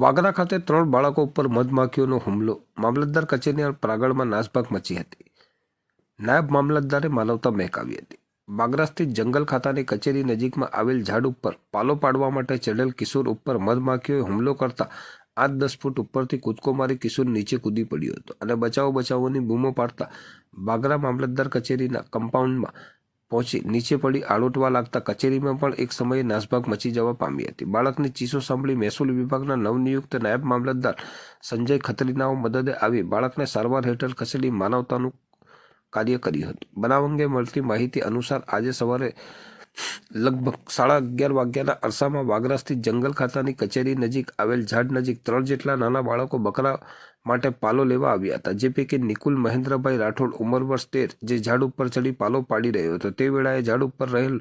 વાગરા ખાતે ત્રણ બાળકો ઉપર મધમાખીઓનો હુમલો. મામલતદાર કચેરીના પ્રાગળમાં નાસભાગ મચી હતી. નાયબ મામલતદારે માનવતા મહેકાવી હતી. બાગરા સ્થિત જંગલ ખાતાની કચેરી નજીકમાં આવેલ ઝાડ ઉપર પાલો પાડવા માટે ચડેલ કિશોર ઉપર મધમાખીઓએ હુમલો કરતા આઠ દસ ફૂટ ઉપરથી કૂદકો મારી કિશોર નીચે કૂદી પડ્યો હતો અને બચાવો બચાવોની બૂમો પાડતા બાગરા મામલતદાર કચેરીના કમ્પાઉન્ડમાં પહોંચી નીચે પડી આળોટવા લાગતા કચેરીમાં પણ એક સમયે નાસભાગ મચી જવા પામી હતી. બાળકની ચીસો સાંભળી મહેસૂલ વિભાગના નવનિયુક્ત નાયબ મામલતદાર સંજય ખત્રીનાઓ મદદે આવી બાળકને સારવાર હેઠળ ખસેડી માનવતાનું કાર્ય કર્યું હતું. બનાવ અંગે મળતી માહિતી અનુસાર આજે સવારે લગભગ સાડા અગિયાર વાગ્યાના અરસામાં વાગરા સ્થિત જંગલ ખાતાની કચેરી નજીક આવેલ ઝાડ નજીક ત્રણ જેટલા નાના બાળકો બકરા માટે પાલો લેવા આવ્યા હતા, જે પૈકી નિકુલ મહેન્દ્રભાઈ રાઠોડ ઉંમર વર્ષ તેર, જે ઝાડ ઉપર ચડી પાલો પાડી રહ્યો હતો. તે વેળાએ ઝાડ ઉપર રહેલ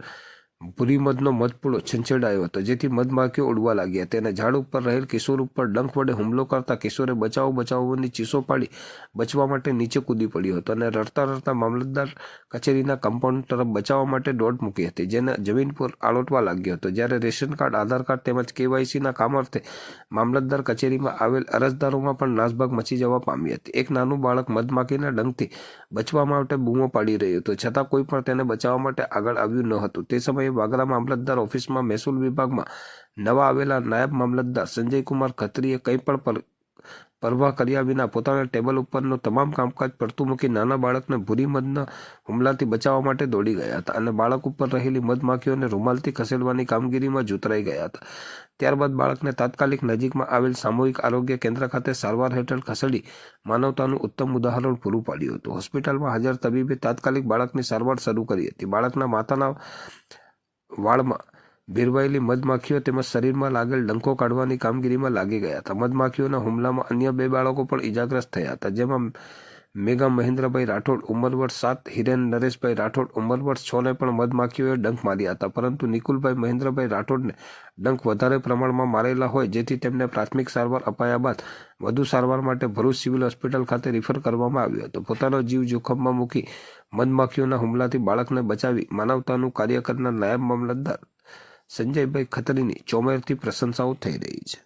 ભૂરી મધનો મધપૂડો છંછેડાયો હતો, જેથી મધમાખીઓ ઉડવા લાગ્યા. તેને ઝાડ ઉપર રહેલ કિશોર ઉપર ડંખ વડે હુમલો કરતા કિશોરે બચાવો બચાવોની ચીસો પાડી બચવા માટે નીચે કૂદી પડ્યો હતો અને રડતા રડતા મામલતદાર કચેરીના કમ્પાઉન્ડ તરફ બચાવવા માટે દોડ મૂકી હતી, જેને જમીન પર આળોટવા લાગ્યો હતો. જ્યારે રેશન કાર્ડ, આધાર કાર્ડ તેમજ કેવાયસીના કામ અર્થે મામલતદાર કચેરીમાં આવેલ અરજદારોમાં પણ નાસભાગ મચી જવા પામી હતી. એક નાનું બાળક મધમાખીના ડંખથી બચવા માટે બૂમો પાડી રહ્યું હતું, છતાં કોઈ પણ તેને બચાવવા માટે આગળ આવ્યું ન હતું. તે સમયે વાગરા મામલતદાર ઓફિસમાં મહેસૂલ વિભાગમાં નવા આવેલા નાયબ મામલતદાર સંજયકુમાર ખત્રીએ કંઈ પણ પરવા કર્યા વિના પોતાના ટેબલ ઉપરનું તમામ કામકાજ પડતું મૂકી નાના બાળકને ભૂરી મધના હુમલાથી બચાવવા માટે દોડી ગયા હતા અને બાળક ઉપર રહેલી મધમાખીઓને રૂમાલથી ખસેડવાની કામગીરીમાં જૂતરાઈ ગયા હતા. ત્યારબાદ બાળકને તાત્કાલિક નજીકમાં આવેલ સામૂહિક આરોગ્ય કેન્દ્ર ખાતે સારવાર હેઠળ ખસેડી માનવતાનું ઉત્તમ ઉદાહરણ પૂરું પાડ્યું હતું. હોસ્પિટલમાં હાજર તબીબે તાત્કાલિક બાળકની સારવાર શરૂ કરી હતી. બાળકના માતાના વાળમાં ભેરવાયેલી મધમાખીઓ તેમજ શરીરમાં લાગેલ ડંકો કાઢવાની કામગીરીમાં લાગી ગયા હતા. મધમાખીઓના હુમલામાં અન્ય બે બાળકો પણ ઇજાગ્રસ્ત થયા હતા, જેમાં મેઘા મહેન્દ્રભાઈ રાઠોડ ઉંમર વર્ષ સાત, હિરેન નરેશભાઈ રાઠોડ ઉંમર વર્ષ છને પણ મધમાખીઓએ ડંખ માર્યા હતા. પરંતુ નિકુલભાઈ મહેન્દ્રભાઈ રાઠોડને ડંખ વધારે પ્રમાણમાં મારેલા હોય, જેથી તેમને પ્રાથમિક સારવાર અપાયા બાદ વધુ સારવાર માટે ભરૂચ સિવિલ હોસ્પિટલ ખાતે રિફર કરવામાં આવ્યો હતો. પોતાનો જીવ જોખમમાં મૂકી મધમાખીઓના હુમલાથી બાળકને બચાવી માનવતાનું કાર્ય કરનાર નાયબ મામલતદાર સંજયભાઈ ખત્રીની ચોમેરથી પ્રશંસાઓ થઈ રહી છે.